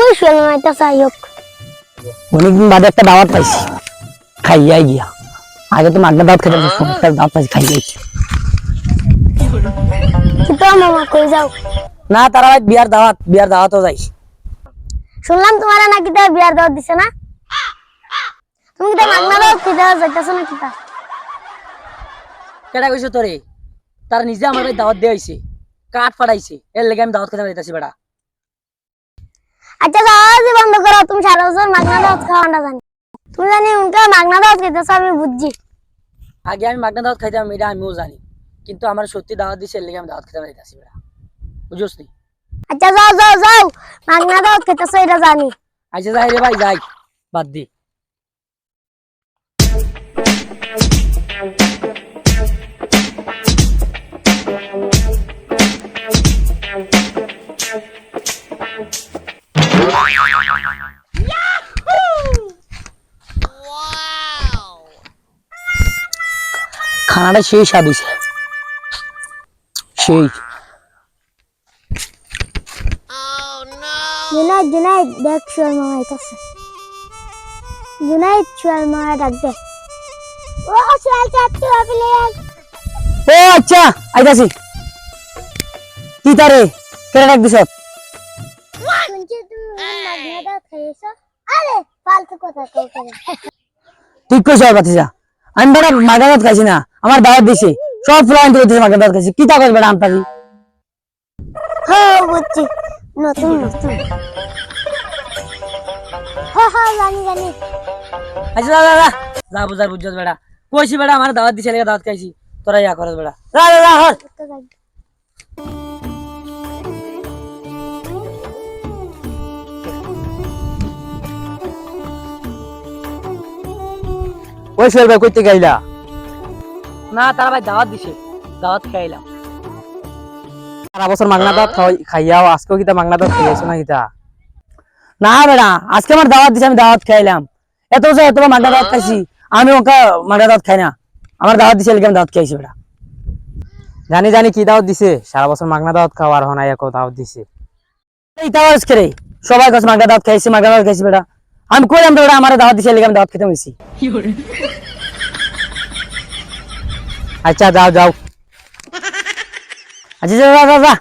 ওই শোনো এটা চাই হোক। অনেকদিন বাদে একটা দাওয়াত পাইছি। খাইয়াই গিয়া। আগে তো মাগনা দাওয়াত খেতে পারতাম, একটা দাওয়াত পাইছি খাইয়াই কিন্তু মামা কই যাও। না তারা ভাই বিয়ার দাওয়াত বিয়ার দাওয়াতও যাই। শুনলাম তোমার নাকি তা বিয়ার দাওয়াত দিছে না? তুমি কি মাগনা দাওয়াত খেতে যাইতেছো না কিতা কেটা কইছো তোরে তারা নিজে আমার ভাই দাওয়াত দিয়ে হইছে কাঠ ফাটাইছে। এর লেগে আমি দাওয়াত খেতে পাইতাছি বেটা আচ্ছা যাও বন্ধ করো। তুমি সারা বছর মাগনা দাওয়াত খাওয়াটা জানি। তুমি জানি উনকা মাগনা দাওয়াত খেতেছো আমি বুঝছি। আগে আমি মাগনা দাওয়াত খাইতাম এটা আমিও জানি। কিন্তু আমার সত্যি দাওয়াত দিছে এর লেগে আমি দাওয়াত খেতে পাইতাছি বেটা বুঝোস নি? আচ্ছা যাও যাও যাও। মাগনা দাওয়াত খেতেছো এটা জানি। আচ্ছা যাই রে ভাই যাই। বাদ দি। খানাটা সেই স্বাদ হয়েছে সেই। জুনাইদ জুনাইদ দেখ শুয়াল মামা আইতাছে জুনাইদ শুয়াল মামা ডাক দে ও শুয়াল চাচ্ছু আপনি ও আচ্ছা আইতাছি। কি তারে? কেন ডাক দিছ কথা ঠিক কইছ বাতিজা। আমি বড় মাগাদাত খাইছি না আমার দাওয়াত দিছে। সব ফ্লাইন তো দিছে মাগাদাত খাইছি। কি তা কইছ বেটা আমতাজি হ্যাঁ বুঝছি। নতুন নতুন। হ্যাঁ হ্যাঁ জানি জানি। আচ্ছা যা যা যা। যা বুঝার বুঝছস বেটা। কইছি বেটা আমার দাওয়াত দিছে লেগে দাওয়াত খাইছি। তোরা ইয়া করস বেটা। যা যা যা হর ওই সোহেল ভাই কইতে গাইলা? না তারা ভাই দাওয়াত দিছে। দাওয়াত খাইলাম। সারা বছর মাগনা দাঁত খাইয়াও আজকেও কিতা মাগনা খাইয়াছো না কিতা না বেটা আজকে আমার দাওয়াত দিছে আমি দাওয়াত খাইলাম। এত বছর এত মাগনা দাওয়াত খাইছি আমি ওকে মাগনা দাওয়াত খাই না। আমার দাওয়াত দিছে আমি দাওয়াত খাইছি বেটা জানি জানি কি দাওয়াত দিছে। সারা বছর মাগনা দাওয়াত খাওয়ার হনাই একো দাওয়াত দিছে। এই দাওয়াত আজকে রে? সবাই কাছে মাগনা দাওয়াত খাইছি মাগনা দাওয়াত খাইছি বেটা আমি কইলাম তো বেটা আমার দাওয়াত দিছে আমি দাওয়াত খেতে হইছি আচ্ছা যাও যাও। আচ্ছা যা যা, যা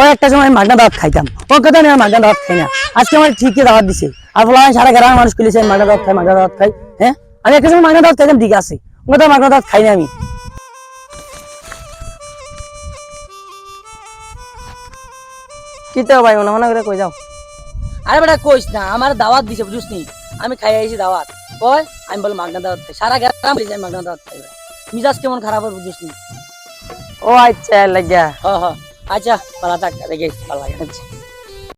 ওই একটা সময় মাগনা দাওয়াত খাইতাম। ও কথা আমি মাগনা দাওয়াত খাই না। আজকে আমার ঠিকই দাওয়াত দিছে। আর বলা সারা গ্রামের মানুষ খুলেছে মাগনা দাওয়াত খাই মাগনা দাওয়াত খাই হ্যাঁ? আমি একটা সময় মাগনা দাওয়াত খাইতাম ঠিক আছে। ও কথা মাগনা দাওয়াত খাই না আমি। কিতা ভাই মনে মনে করে কই যাও। আরে বেটা কইস না আমার দাওয়াত দিছে বুঝছিস নি? আমি খাই আইছি দাওয়াত। কই আমি বল মাগনা দাওয়াত খাই। সারা গ্রাম বলি আমি মাগনা দাওয়াত খাই। মিজাজ কেমন খারাপ হবে বুঝছিস নি? ও আচ্ছা লাগিয়া। হ হ। আচ্ছা ভালো থাক দেখে ভালো লাগে আচ্ছা